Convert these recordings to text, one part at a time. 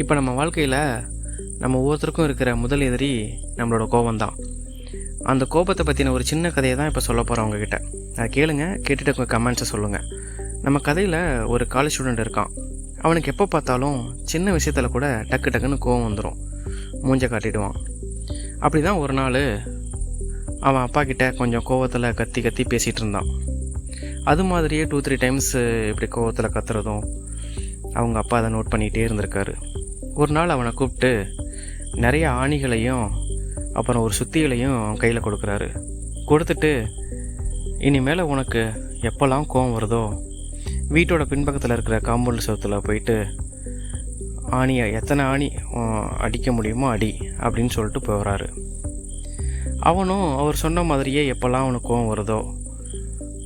இப்போ நம்ம வாழ்க்கையில் நம்ம ஒவ்வொருத்தருக்கும் இருக்கிற முதல் எதிரி நம்மளோட கோபம் தான் அந்த கோபத்தை பற்றின ஒரு சின்ன கதையை தான் இப்போ சொல்ல போகிறோம் உங்ககிட்ட. அதை கேளுங்க கேட்டுட்டு உங்கள் கமெண்ட்ஸை சொல்லுங்கள் நம்ம கதையில் ஒரு காலேஜ் ஸ்டூடெண்ட் இருக்கான். அவனுக்கு எப்போ பார்த்தாலும் சின்ன விஷயத்தில் கூட டக்கு டக்குன்னு கோவம் வந்துடும் மூஞ்ச காட்டிடுவான். அப்படி தான் ஒரு நாள் அவன் அப்பா கிட்ட கொஞ்சம் கோவத்தில் கத்தி கத்தி பேசிகிட்டு இருந்தான். அது மாதிரியே டூ த்ரீ டைம்ஸ் இப்படி கோவத்தில் கத்துறதும் அவங்க அப்பா அதை நோட் பண்ணிகிட்டே இருந்திருக்காரு. ஒரு நாள் அவனை கூப்பிட்டு நிறைய ஆணிகளையும் அப்புறம் ஒரு சுத்திகளையும் கையில் கொடுக்குறாரு. கொடுத்துட்டு இனிமேல் உனக்கு எப்போல்லாம் கோவம் வருதோ வீட்டோட பின்பக்கத்தில் இருக்கிற காம்பவுண்ட் செவத்தில் போயிட்டு ஆணியை எத்தனை ஆணி அடிக்க முடியுமோ அடி அப்படின்னு சொல்லிட்டு போகிறாரு அவனும் அவர் சொன்ன மாதிரியே எப்போல்லாம் அவனுக்கு கோவம் வருதோ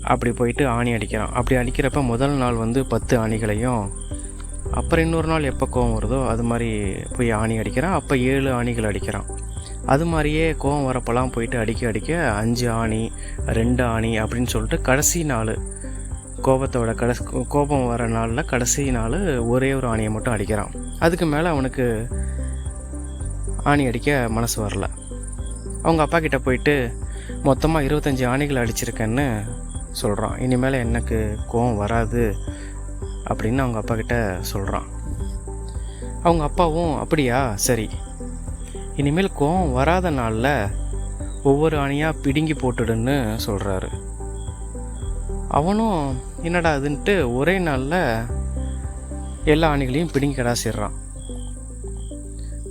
அப்படி போயிட்டு ஆணி அடிக்கிறான். அப்படி அடிக்கிறப்ப முதல் நாள் வந்து பத்து ஆணிகளையும் அப்புறம் இன்னொரு நாள் எப்போ கோவம் வருதோ அது மாதிரி போய் ஆணி அடிக்கிறான். அப்போ ஏழு ஆணிகள் அடிக்கிறான். அது மாதிரியே கோவம் வரப்போலாம் போயிட்டு அடிக்க அடிக்க அஞ்சு ஆணி ரெண்டு ஆணி அப்படின்னு சொல்லிட்டு கடைசி நாள் கோபத்தோட கடைசி கோபம் வர நாளில் கடைசி நாள் ஒரே ஒரு ஆணியை மட்டும் அடிக்கிறான். அதுக்கு மேலே அவனுக்கு ஆணி அடிக்க மனசு வரல. அவங்க அப்பா கிட்ட போயிட்டு மொத்தமாக இருபத்தஞ்சி ஆணிகள் அடிச்சிருக்கேன்னு சொல்கிறான் இனிமேல் எனக்கு கோவம் வராது. அப்படின்னு அவங்க அப்பா கிட்ட சொல்கிறான் அவங்க அப்பாவும் அப்படியா? சரி. இனிமேல் கோவம் வராத நாளில் ஒவ்வொரு அணியாக பிடுங்கி போட்டுடுன்னு சொல்கிறாரு அவனும் என்னடா அதுன்ட்டு ஒரே நாளில் எல்லா அணிகளையும் பிடுங்கி கடாசிடுறான்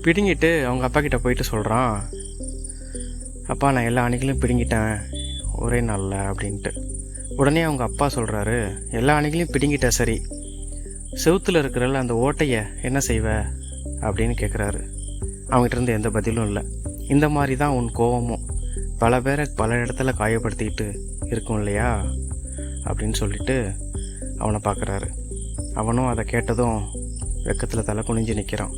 பிடுங்கிட்டு அவங்க அப்பா கிட்ட போயிட்டு சொல்கிறான் அப்பா நான் எல்லா அணிகளையும் பிடுங்கிட்டேன் ஒரே நாளில் அப்படின்ட்டு. உடனே அவங்க அப்பா சொல்கிறாரு எல்லா அணிகளையும் பிடுங்கிட்டேன் சரி. செவுத்தில் இருக்கிற அந்த ஓட்டையை என்ன செய்வ அப்படின்னு கேட்குறாரு அவங்ககிட்ட இருந்து எந்த பதிலும் இல்லை. இந்த மாதிரி தான் உன் கோவமும் பல பேரை பல இடத்துல காயப்படுத்திக்கிட்டு இருக்கும் இல்லையா? அப்படின்னு சொல்லிட்டு அவனை பார்க்குறாரு அவனும் அதை கேட்டதும் வெக்கத்தில் தலை குனிஞ்சு நிற்கிறான்